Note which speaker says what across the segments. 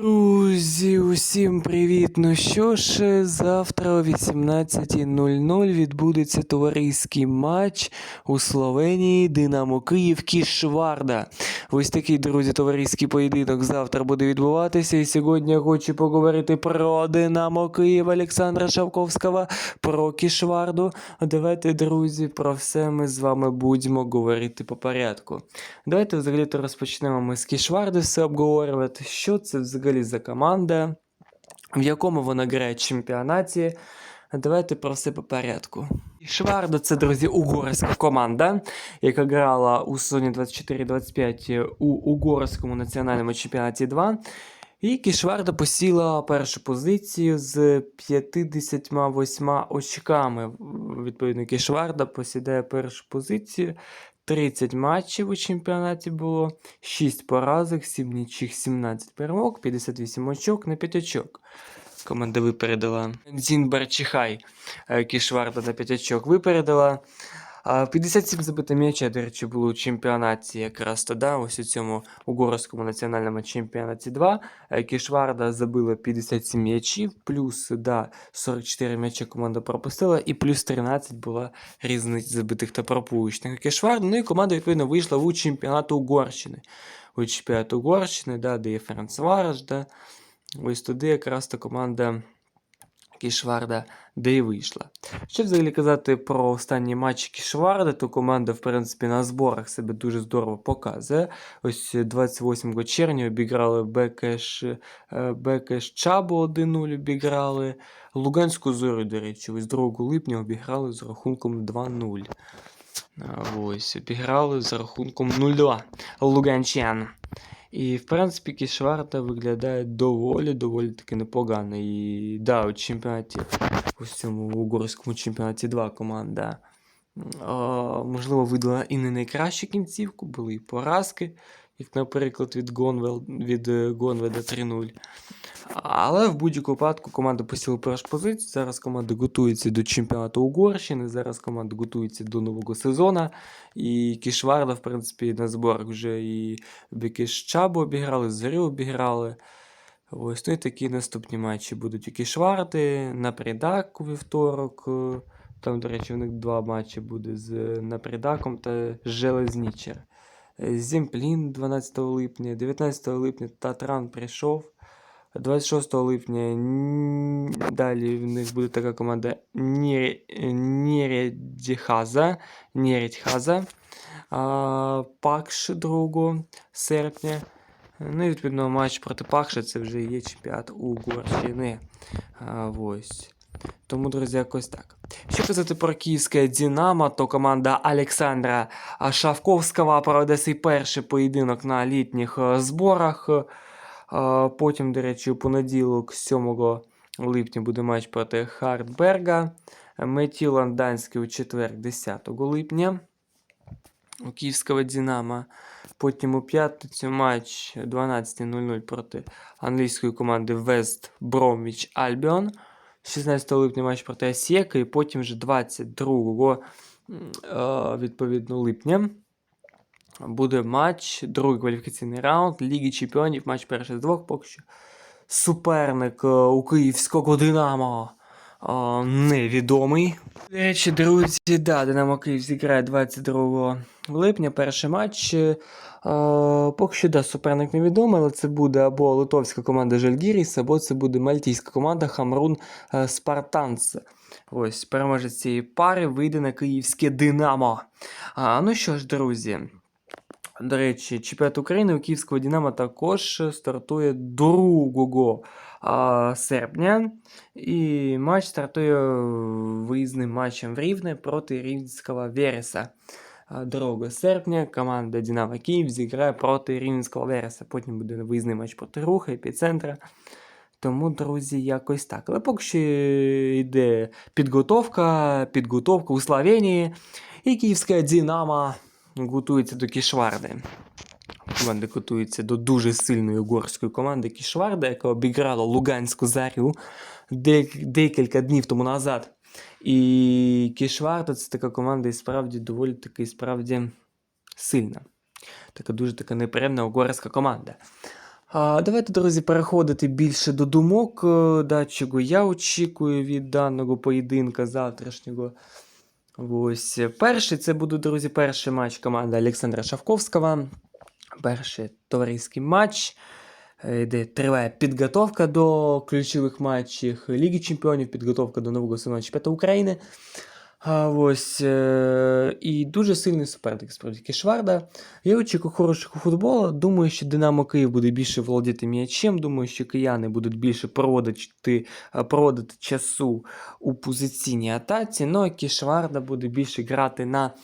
Speaker 1: Ooh. Друзі, усім привіт! Ну що ж, завтра о 18.00 відбудеться товариський матч у Словенії Динамо Київ Кішварда. Ось такий, друзі, товариський поєдинок завтра буде відбуватися. І сьогодні я хочу поговорити про Динамо Київ Олександра Шавковського, про Кішварду. Давайте, друзі, про все ми з вами будемо говорити по порядку. Давайте взагалі то розпочнемо ми з Кішварди все обговорювати. Що це взагалі за команда, в якому вона грає чемпіонаті. Давайте про все по порядку. Кішварда це, друзі, угорська команда, яка грала у сезоні 24-25 у угорському національному чемпіонаті 2. І Кішварда посіла першу позицію з 58 очками. Відповідно, Кішварда посідає першу позицію. 30 матчів у чемпіонаті було, 6 поразок, 7 нічих, 17 перемог, 58 очок на 5 очок. Команда випередила. Дзін Барчихай е, Кішварда на 5 очок випередила. А, 57 забито м'яча, до речі, було у чемпіонаті якраз тоді, ось у цьому угорському національному чемпіонаті 2. Е, Кішварда забила 57 м'ячів, плюс да, 44 м'яча команда пропустила, і плюс 13 була різниця забитих та пропущених. Кішварда, ну і команда, відповідно, вийшла у чемпіонат Угорщини. У чемпіонат Угорщини, да, де є Ференцвараш, да. Ось туди якраз та команда Кішварда де і вийшла. Що взагалі казати про останні матчі Кішварда, то команда, в принципі, на зборах себе дуже здорово показує. Ось 28 червня обіграли Бекеш, е, Бекеш Чабу 1-0 обіграли. Луганську зорю, до речі, ось 2 липня обіграли з рахунком 2-0. Ось, обіграли з рахунком 0-2 Луганчан. І, в принципі, Кішварта виглядає доволі доволі таки непогано. І да, у чемпіонаті, у цьому угорському чемпіонаті 2 команда. о, можливо, видала і не найкращу кінцівку, були і поразки, як, наприклад, від Гонвел, від е, Гонведа 3-0. Але в будь-якому випадку команда посіла першу позицію. Зараз команда готується до чемпіонату Угорщини, зараз команда готується до нового сезону. І Кішварда, в принципі, на зборах вже і Бекішчабу обіграли, Зорю обіграли. Ось ну і такі наступні матчі будуть у Кішварди, Напрідак у вівторок. е, Там, до речі, у них два матчі буде з Напрідаком та Железнічер. Е, Зімплін 12 липня, 19 липня Татран прийшов. 26 липня далі в них буде така команда Нєредіхаза. Нєредьхаза. Пакш 2 серпня. Ну і відповідно матч проти Пакша це вже є чемпіонат Угорщини. Ось. Тому, друзі, якось так. Що казати про київське Динамо, то команда Олександра Шавковського проведе свій перший поєдинок на літніх е, зборах. Потім, до речі, у понеділок, 7 липня, буде матч проти Хартберга. Меті Ланданський у четвер, 10 липня у Київського Динамо. Потім у п'ятницю матч 12.00 проти англійської команди Вест Бромвіч Альбіон. 16 липня матч проти Осієка, і потім вже 22 е, відповідно липня буде матч, другий кваліфікаційний раунд Ліги Чемпіонів, матч перший з двох поки що. Суперник е, у київського Динамо е, невідомий. До речі, друзі, да, Динамо Київ зіграє 22 липня перший матч. Е, поки що да, суперник невідомий, але це буде або литовська команда Жальгіріс, або це буде мальтійська команда Хамрун е, Спартанц. Ось переможець цієї пари вийде на київське Динамо. А, ну що ж, друзі. До речі, чемпіонат України у Київського Динамо також стартує 2 а, серпня. І матч стартує виїзним матчем в Рівне проти Рівненського Вереса. 2 серпня команда Динамо Київ зіграє проти Рівненського Вереса. Потім буде виїзний матч проти Руха, епіцентра. Тому, друзі, якось так. Але поки що йде підготовка, підготовка у Словенії. І київська Динамо готується до Кішварди. Команда готується до дуже сильної угорської команди Кішварда, яка обіграла Луганську зарю дек- декілька днів тому назад. І Кішварда це така команда і справді доволі таки справді сильна. Така дуже така неприємна угорська команда. А, давайте, друзі, переходити більше до думок, е, да, чого я очікую від даного поєдинка завтрашнього. Ось перший це буде, друзі, перший матч команди Олександра Шавковського. Перший товариський матч, е, де триває підготовка до ключових матчів Ліги Чемпіонів, підготовка до нового сезону чемпіонату України. А, ось, е, і дуже сильний суперник справді Кішварда. Я очікую хорошого футболу. Думаю, що Динамо Київ буде більше володіти м'ячем. Думаю, що кияни будуть більше проводити, е, проводити часу у позиційній атаці. Ну а Кішварда буде більше грати на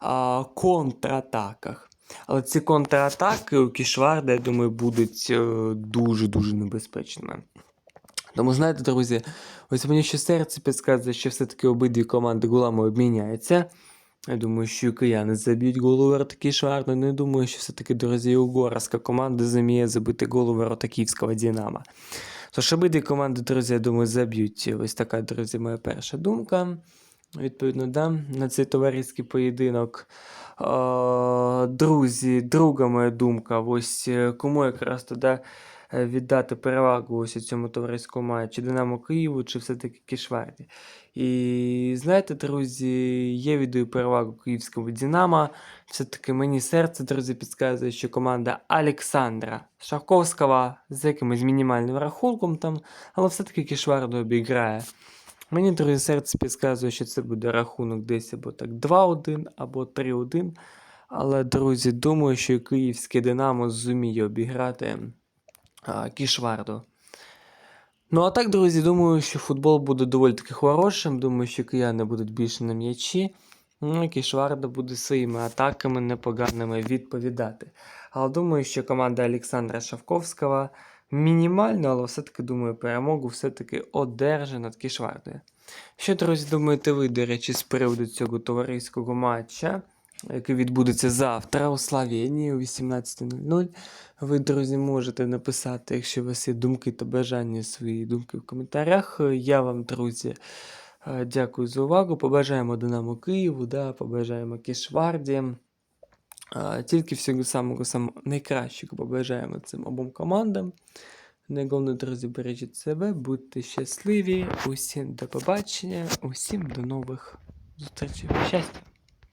Speaker 1: а, контратаках. Але ці контратаки у Кішварда, я думаю, будуть е, дуже-дуже небезпечними. Тому, знаєте, друзі, ось мені ще серце підказує, що все-таки обидві команди голами обміняються. Я думаю, що і кияни заб'ють голову ворота Кішварда. Не думаю, що все-таки, друзі, угорська команда зуміє забити голову ворота Київського Динамо. Тож обидві команди, друзі, я думаю, заб'ють. Ось така, друзі, моя перша думка. Відповідно, да, на цей товариський поєдинок. Друзі, друга моя думка. Ось е, кому якраз тоді е, віддати перевагу ось цьому товариському матчі Динамо Києву чи все-таки Кішварді. І знаєте, друзі, я віддаю перевагу київському Динамо. Все-таки мені серце, друзі, підказує, що команда Олександра Шавковського з якимось мінімальним рахунком там, але все-таки Кішварду обіграє. Мені, друзі, серце підказує, що це буде рахунок десь або так 2-1, або 3-1. Але, друзі, думаю, що київське Динамо зуміє обіграти а, Кішварду. Ну, а так, друзі, думаю, що футбол буде доволі таки хорошим. Думаю, що кияни будуть більше на м'ячі. Ну, Кішварда буде своїми атаками непоганими відповідати. Але думаю, що команда Олександра Шавковського мінімально, але все-таки думаю, перемогу все-таки одержить над Кішвардою. Що, друзі, думаєте ви, до речі, з приводу цього товариського матча, який відбудеться завтра у Словенії о 18.00? Ви, друзі, можете написати, якщо у вас є думки та бажання свої думки в коментарях. Я вам, друзі, е, дякую за увагу. Побажаємо Динамо Києву, да, побажаємо Кішварді. Тільки всього самого самого найкращого побажаємо цим обом командам. Найголовніше, друзі, бережіть себе, будьте щасливі. Усім до побачення, усім до нових зустрічей. Щастя!